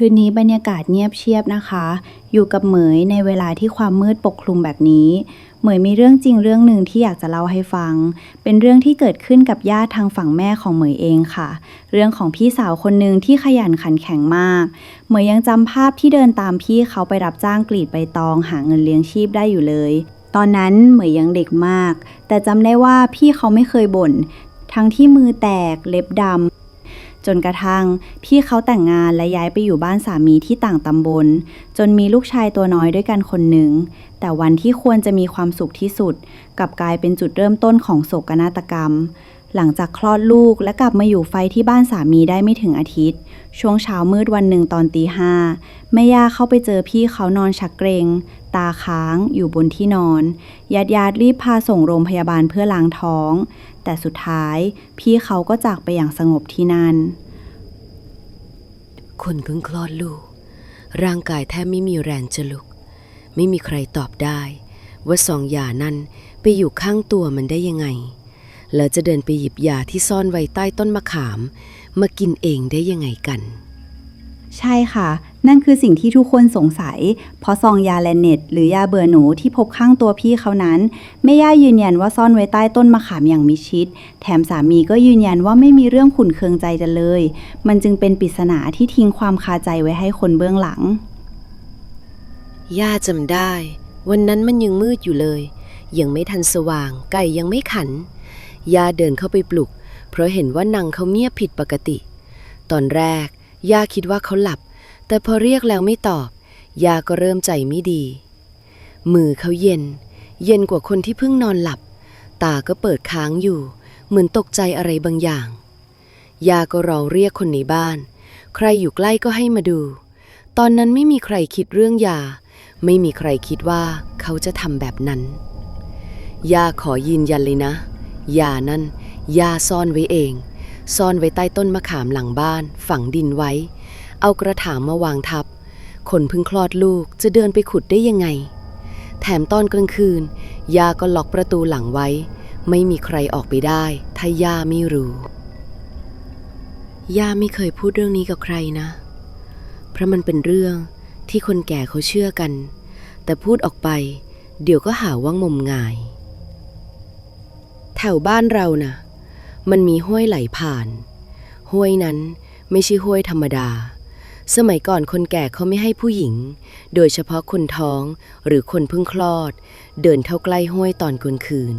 คืนนี้บรรยากาศเงียบเชียบนะคะ อยู่กับเหมยในเวลาที่ความมืดปกคลุมแบบนี้ เหมยมีเรื่องจริงเรื่องหนึ่งที่อยากจะเล่าให้ฟัง เป็นเรื่องที่เกิดขึ้นกับญาติทางฝั่งแม่ของเหมยเองค่ะ เรื่องของพี่สาวคนหนึ่งที่ขยันขันแข็งมาก เหมยยังจำภาพที่เดินตามพี่เขาไปรับจ้างกรีดใบตองหาเงินเลี้ยงชีพได้อยู่เลย ตอนนั้นเหมยยังเด็กมาก แต่จำได้ว่าพี่เขาไม่เคยบ่น ทั้งที่มือแตกเล็บดำ จนกระทั่งพี่เขาแต่งงานและย้ายไปอยู่บ้านสามีที่ต่างตำบล จนมีลูกชายตัวน้อยด้วยกันคนหนึ่ง แต่วันที่ควรจะมีความสุขที่สุด กลับกลายเป็นจุดเริ่มต้นของโศกนาฏกรรม หลังจากคลอดลูกและกลับมาอยู่ไฟที่บ้านสามีได้ไม่ถึงอาทิตย์ ช่วงเช้ามืดวันหนึ่งตอนตีห้าแม่ย่าเข้าไปเจอพี่เขานอนชักเกรง ตาค้างอยู่บนที่นอนญาติญาติรีบพาส่งโรงพยาบาลเพื่อล้างท้อง แต่สุดท้ายพี่เขาก็จากไปอย่างสงบที่นั่นคนเพิ่งคลอดลูก ร่างกายแทบไม่มีแรงจะลุก ไม่มีใครตอบได้ ว่าสองยานั้นไปอยู่ข้างตัวมันได้ยังไงแล้วจะเดินไปหยิบยาที่ซ่อนไว้ใต้ต้นมะขาม มากินเองได้ยังไงกัน ใช่ค่ะ นั่นคือสิ่งที่ทุกคนสงสัย เพราะซองยาแลนเน็ต หรือยาเบื่อหนูที่พบข้างตัวพี่เขานั้นแม่ย่ายืนยันว่าซ่อนไว้ใต้ต้นมะขามอย่างมิดชิด แถมสามีก็ยืนยันว่าไม่มีเรื่องขุนเคืองใจกันเลย มันจึงเป็นปริศนาที่ทิ้งความคาใจไว้ให้คนเบื้องหลัง ย่าจำได้ วันนั้นมันยังมืดอยู่เลย ยังไม่ทันสว่าง ไก่ยังไม่ขัน ย่าเดินเข้าไปปลุก เพราะเห็นว่านางเขาเงียบผิดปกติ ตอนแรกย่าคิดว่าเขาหลับ แต่พอเรียกแล้วไม่ตอบย่าก็เริ่มใจไม่ดี มือเขาเย็น เย็นกว่าคนที่เพิ่งนอนหลับ ตาก็เปิดค้างอยู่ เหมือนตกใจอะไรบางอย่างย่าก็ร้องเรียกคนในบ้าน ใครอยู่ใกล้ก็ให้มาดู ตอนนั้นไม่มีใครคิดเรื่องยา ไม่มีใครคิดว่าเขาจะทำแบบนั้นย่าขอยืนยันเลยนะยานั่น ยาซ่อนไว้เอง ซ่อนไว้ใต้ต้นมะขามหลังบ้าน ฝังดินไว้ เอากระถางมาวางทับ คนเพิ่งคลอดลูกจะเดินไปขุดได้ยังไง แถมตอนกลางคืนยาก็ล็อกประตูหลังไว้ ไม่มีใครออกไปได้ ถ้าย่าไม่รู้ย่าไม่เคยพูดเรื่องนี้กับใครนะ เพราะมันเป็นเรื่องที่คนแก่เขาเชื่อกัน แต่พูดออกไป เดี๋ยวก็หาว่างมงาย แถวบ้านเรานะ่ะ มันมีห้วยไหลผ่าน ห้วยนั้นไม่ใช่ห้วยธรรมดา สมัยก่อนคนแก่เขาไม่ให้ผู้หญิง โดยเฉพาะคนท้องหรือคนเพิ่งคลอด เดินเข้าใกล้ห้วยตอนกลางคืน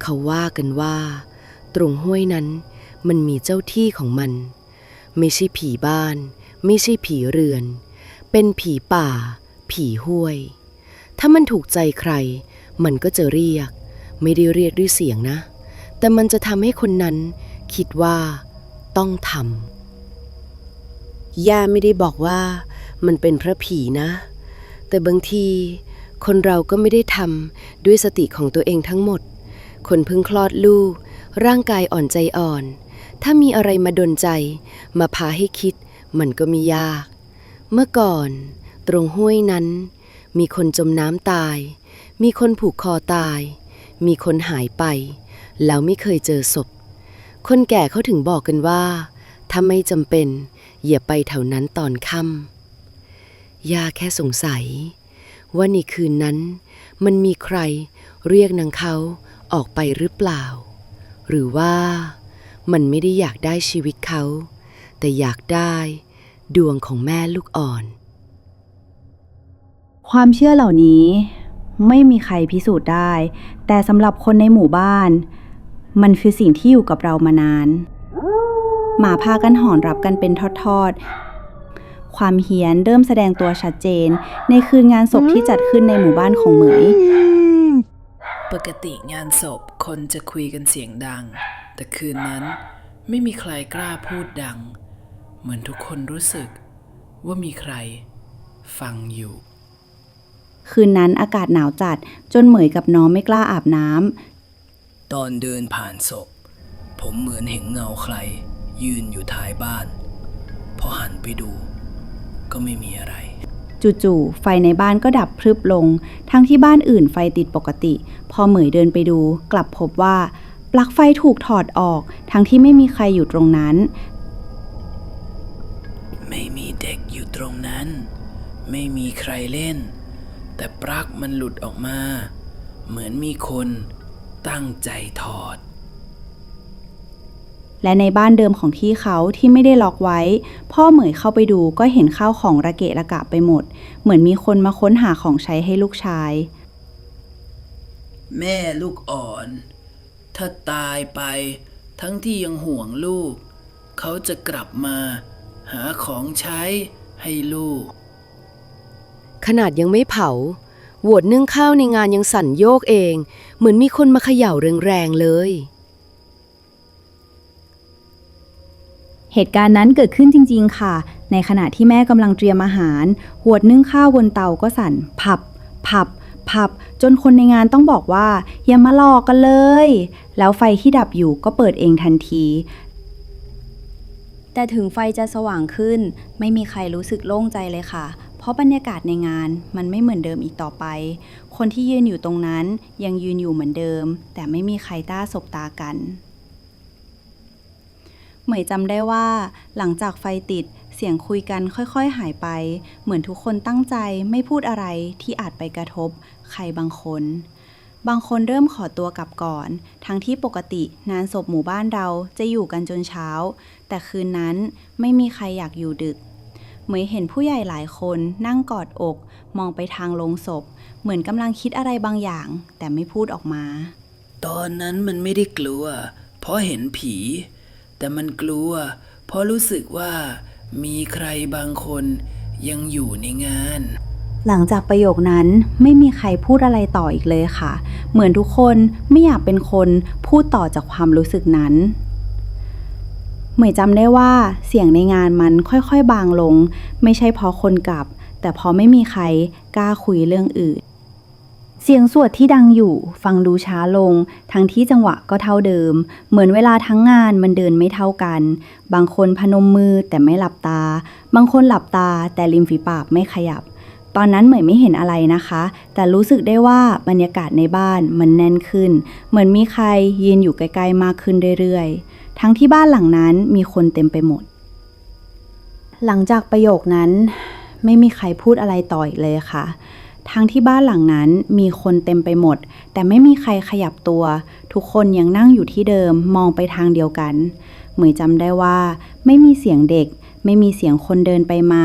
เขาว่ากันว่า ตรงห้วยนั้นมันมีเจ้าที่ของมัน ไม่ใช่ผีบ้าน ไม่ใช่ผีเรือน เป็นผีป่า ผีห้วย ถ้ามันถูกใจใคร มันก็จะเรียก ไม่ได้เรียกด้วยเสียงนะ แต่มันจะทำให้คนนั้นคิดว่าต้องทำย่าไม่ได้บอกว่ามันเป็นพระผีนะ แต่บางทีคนเราก็ไม่ได้ทำด้วยสติของตัวเองทั้งหมด คนเพิ่งคลอดลูก ร่างกายอ่อนใจอ่อน ถ้ามีอะไรมาดนใจ มาพาให้คิด มันก็ม่ยาก เมื่อก่อน ตรงห้วยนั้น มีคนจมน้ำตาย มีคนผูกคอตาย มีคนหายไป แล้วไม่เคยเจอศพ คนแก่เขาถึงบอกกันว่า ถ้าไม่จำเป็น อย่าไปแถวนั้นตอนค่ำย่าแค่สงสัย ว่าในคืนนั้น มันมีใครเรียกนางเขาออกไปหรือเปล่า หรือว่ามันไม่ได้อยากได้ชีวิตเขา แต่อยากได้ดวงของแม่ลูกอ่อน ความเชื่อเหล่านี้ไม่มีใครพิสูจน์ได้ แต่สำหรับคนในหมู่บ้าน มันคือสิ่งที่อยู่กับเรามานาน หมาพากันหอนรับกันเป็นทอดๆ ความเฮี้ยนเริ่มแสดงตัวชัดเจน ในคืนงานศพที่จัดขึ้นในหมู่บ้านของเหมย ปกติงานศพคนจะคุยกันเสียงดัง แต่คืนนั้นไม่มีใครกล้าพูดดัง เหมือนทุกคนรู้สึกว่ามีใครฟังอยู่ คืนนั้นอากาศหนาวจัดจนเหมยกับน้องไม่กล้าอาบน้ำ ตอนเดินผ่านศพ ผมเหมือนเห็นเงาใคร ยืนอยู่ท้ายบ้าน พอหันไปดู ก็ไม่มีอะไร จู่ๆไฟในบ้านก็ดับพรึบลง ทั้งที่บ้านอื่นไฟติดปกติ พอเหมยเดินไปดู กลับพบว่า ปลั๊กไฟถูกถอดออก ทั้งที่ไม่มีใครอยู่ตรงนั้น ไม่มีเด็กด็กอยู่ตรงนั้น ไม่มีใครเล่น แต่ปลั๊กมันหลุดออกมา เหมือนมีคน ตั้งใจถอด และในบ้านเดิมของพี่เขาที่ไม่ได้ล็อกไว้ พ่อเหมยเข้าไปดูก็เห็นข้าวของระเกะระกะไปหมด เหมือนมีคนมาค้นหาของใช้ให้ลูกชาย แม่ลูกอ่อน ถ้าตายไปทั้งที่ยังห่วงลูก เขาจะกลับมา หาของใช้ให้ลูก ขนาดยังไม่เผา โหวดนึ่งข้าวในงานยังสั่นโยกเอง เหมือนมีคนมาเขย่าแรงๆเลย เหตุการณ์นั้นเกิดขึ้นจริง ๆ ค่ะ ในขณะที่แม่กำลังเตรียมอาหารหวดนึ่งข้าวบนเตาก็สั่นพับพับพับ จนคนในงานต้องบอกว่า อย่ามาหลอกกันเลย แล้วไฟที่ดับอยู่ก็เปิดเองทันที แต่ถึงไฟจะสว่างขึ้น ไม่มีใครรู้สึกโล่งใจเลยค่ะ เพราะบรรยากาศในงานมันไม่เหมือนเดิมอีกต่อไป คนที่ยืนอยู่ตรงนั้นยังยืนอยู่เหมือนเดิม แต่ไม่มีใครต้าสบตากัน เหมยจำได้ว่า หลังจากไฟติดเสียงคุยกันค่อยๆหายไป เหมือนทุกคนตั้งใจไม่พูดอะไรที่อาจไปกระทบ ใครบางคน บางคนเริ่มขอตัวกลับก่อน ทั้งที่ปกติงานศพหมู่บ้านเราจะอยู่กันจนเช้า แต่คืนนั้นไม่มีใครอยากอยู่ดึก เหมยเห็นผู้ใหญ่หลายคนนั่งกอดอก มองไปทางโลงศพ เหมือนกำลังคิดอะไรบางอย่าง แต่ไม่พูดออกมา ตอนนั้นมันไม่ได้กลัว เพราะเห็นผี แต่มันกลัว เพราะรู้สึกว่า มีใครบางคนยังอยู่ในงาน หลังจากประโยคนั้นไม่มีใครพูดอะไรต่ออีกเลยค่ะ เหมือนทุกคนไม่อยากเป็นคนพูดต่อจากความรู้สึกนั้น เหมยจำได้ว่าเสียงในงานมันค่อยๆ บางลง ไม่ใช่เพราะคนกลับ แต่เพราะไม่มีใครกล้าคุยเรื่องอื่น เสียงสวดที่ดังอยู่ ฟังดูช้าลง ทั้งที่จังหวะก็เท่าเดิม เหมือนเวลาทั้งงานมันเดินไม่เท่ากัน บางคนพนมมือแต่ไม่หลับตา บางคนหลับตาแต่ริมฝีปากไม่ขยับ ตอนนั้นเหมยไม่เห็นอะไรนะคะ แต่รู้สึกได้ว่าบรรยากาศในบ้านมันแน่นขึ้น เหมือนมีใครยืนอยู่ใกล้ๆมากขึ้นเรื่อยๆ ทั้งที่บ้านหลังนั้นมีคนเต็มไปหมด หลังจากประโยคนั้น ไม่มีใครพูดอะไรต่ออีกเลยค่ะ ทั้งที่บ้านหลังนั้นมีคนเต็มไปหมด แต่ไม่มีใครขยับตัว ทุกคนยังนั่งอยู่ที่เดิมมองไปทางเดียวกัน เหมยจำได้ว่า ไม่มีเสียงเด็ก ไม่มีเสียงคนเดินไปมา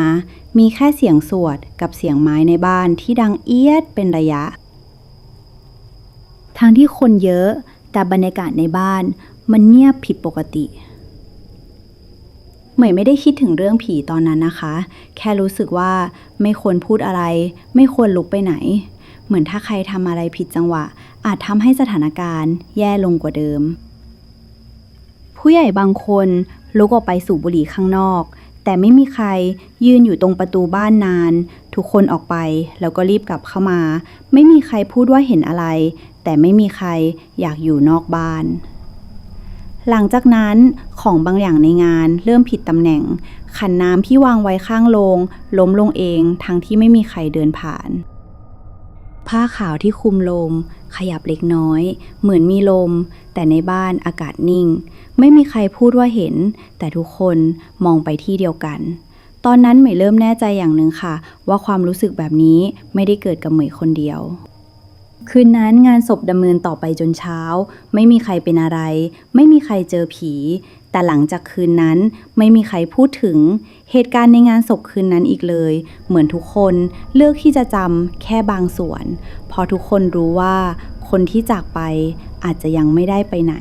มีแค่เสียงสวดกับเสียงไม้ในบ้านที่ดังเอียดเป็นระยะทั้งที่คนเยอะแต่บรรยากาศในบ้าน มันเงียบผิดปกติเหมยไม่ได้คิดถึงเรื่องผีตอนนั้นนะคะ แค่รู้สึกว่าไม่ควรพูดอะไร ไม่ควรลุกไปไหน เหมือนถ้าใครทำอะไรผิดจังหวะ อาจทำให้สถานการณ์ แย่ลงกว่าเดิม ผู้ใหญ่บางคนลุกออกไปสูบบุหรี่ข้างนอก แต่ไม่มีใครยืนอยู่ตรงประตูบ้านนาน ทุกคนออกไปแล้วก็รีบกลับเข้ามา ไม่มีใครพูดว่าเห็นอะไร แต่ไม่มีใครอยากอยู่นอกบ้าน หลังจากนั้นของบางอย่างในงานเริ่มผิดตำแหน่ง ขันน้ำที่วางไว้ข้างโลง ล้มลงเองทั้งที่ไม่มีใครเดินผ่าน ผ้าขาวที่คุมลงขยับเล็กน้อย เหมือนมีลม แต่ในบ้านอากาศนิ่ง ไม่มีใครพูดว่าเห็น แต่ทุกคนมองไปที่เดียวกัน ตอนนั้นเหมยเริ่มแน่ใจอย่างหนึ่งค่ะ ว่าความรู้สึกแบบนี้ไม่ได้เกิดกับเหมยคนเดียว คืนนั้นงานศพดำเนินต่อไปจนเช้า ไม่มีใครเป็นอะไร ไม่มีใครเจอผี แต่หลังจากคืนนั้นไม่มีใครพูดถึง เหตุการณ์ในงานศพคืนนั้นอีกเลย เหมือนทุกคนเลือกที่จะจำแค่บางส่วนเพราะทุกคนรู้ว่า คนที่จากไปอาจจะยังไม่ได้ไปไหน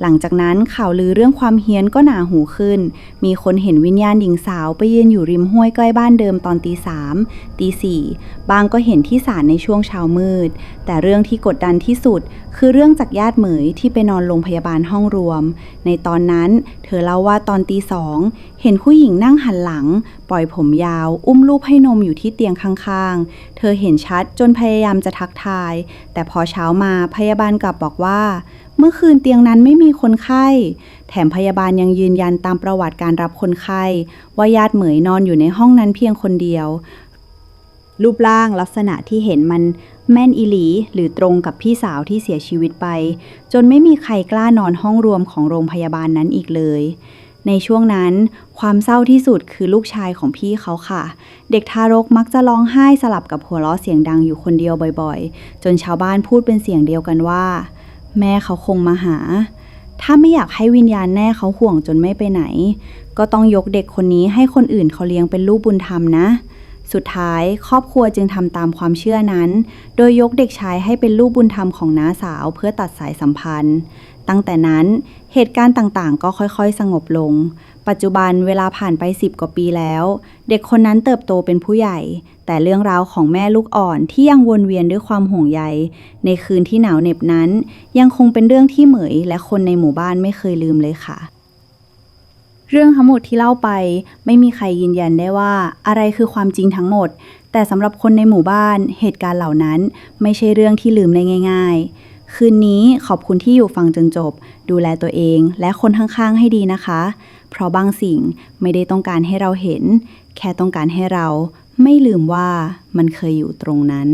หลังจากนั้นข่าวลือเรื่องความเฮี้ยนก็หนาหูขึ้น มีคนเห็นวิญญาณหญิงสาวไปยืนอยู่ริมห้วยใกล้บ้านเดิมตอนตีสามตีสี่บางก็เห็นที่ศาลในช่วงเช้ามืด แต่เรื่องที่กดดันที่สุด คือเรื่องจากญาติเหมยที่ไปนอนโรงพยาบาลห้องรวม ในตอนนั้น เธอเล่าว่าตอนตีสองเห็นผู้หญิงนั่งหันหลัง ปล่อยผมยาว อุ้มลูกให้นมอยู่ที่เตียงข้างๆ เธอเห็นชัดจนพยายามจะทักทาย แต่พอเช้ามาพยาบาลกลับบอกว่า เมื่อคืนเตียงนั้นไม่มีคนไข้ แถมพยาบาลยังยืนยันตามประวัติการรับคนไข้ ว่าญาติเหมยนอนอยู่ในห้องนั้นเพียงคนเดียว รูปร่างลักษณะที่เห็นมันแม่นอิหลีหรือตรงกับพี่สาวที่เสียชีวิตไป จนไม่มีใครกล้านอนห้องรวมของโรงพยาบาลนั้นอีกเลย ในช่วงนั้น ความเศร้าที่สุดคือลูกชายของพี่เขาค่ะ เด็กทารกมักจะร้องไห้สลับกับหัวเราะเสียงดังอยู่คนเดียวบ่อยๆ จนชาวบ้านพูดเป็นเสียงเดียวกันว่า แม่เขาคงมาหา ถ้าไม่อยากให้วิญญาณแน่เขาห่วงจนไม่ไปไหน ก็ต้องยกเด็กคนนี้ให้คนอื่นเขาเลี้ยงเป็นลูกบุญธรรมนะ สุดท้ายครอบครัวจึงทำตามความเชื่อนั้น โดยยกเด็กชายให้เป็นลูกบุญธรรมของน้าสาวเพื่อตัดสายสัมพันธ์ ตั้งแต่นั้นเหตุการณ์ต่างๆ ก็ค่อยๆ สงบลง ปัจจุบันเวลาผ่านไป 10 กว่าปีแล้ว เด็กคนนั้นเติบโตเป็นผู้ใหญ่ แต่เรื่องราวของแม่ลูกอ่อนที่ยังวนเวียนด้วยความห่วงใย ในคืนที่หนาวเหน็บนั้น ยังคงเป็นเรื่องที่เหมย และคนในหมู่บ้านไม่เคยลืมเลยค่ะ เรื่องทั้งหมดที่เล่าไป ไม่มีใครยืนยันได้ว่า อะไรคือความจริงทั้งหมด แต่สำหรับคนในหมู่บ้านเหตุการณ์เหล่านั้น ไม่ใช่เรื่องที่ลืมได้ง่าย ๆคืนนี้ขอบคุณที่อยู่ฟังจนจบ ดูแลตัวเองและคนข้างๆให้ดีนะคะ เพราะบางสิ่งไม่ได้ต้องการให้เราเห็น แค่ต้องการให้เราไม่ลืมว่ามันเคยอยู่ตรงนั้น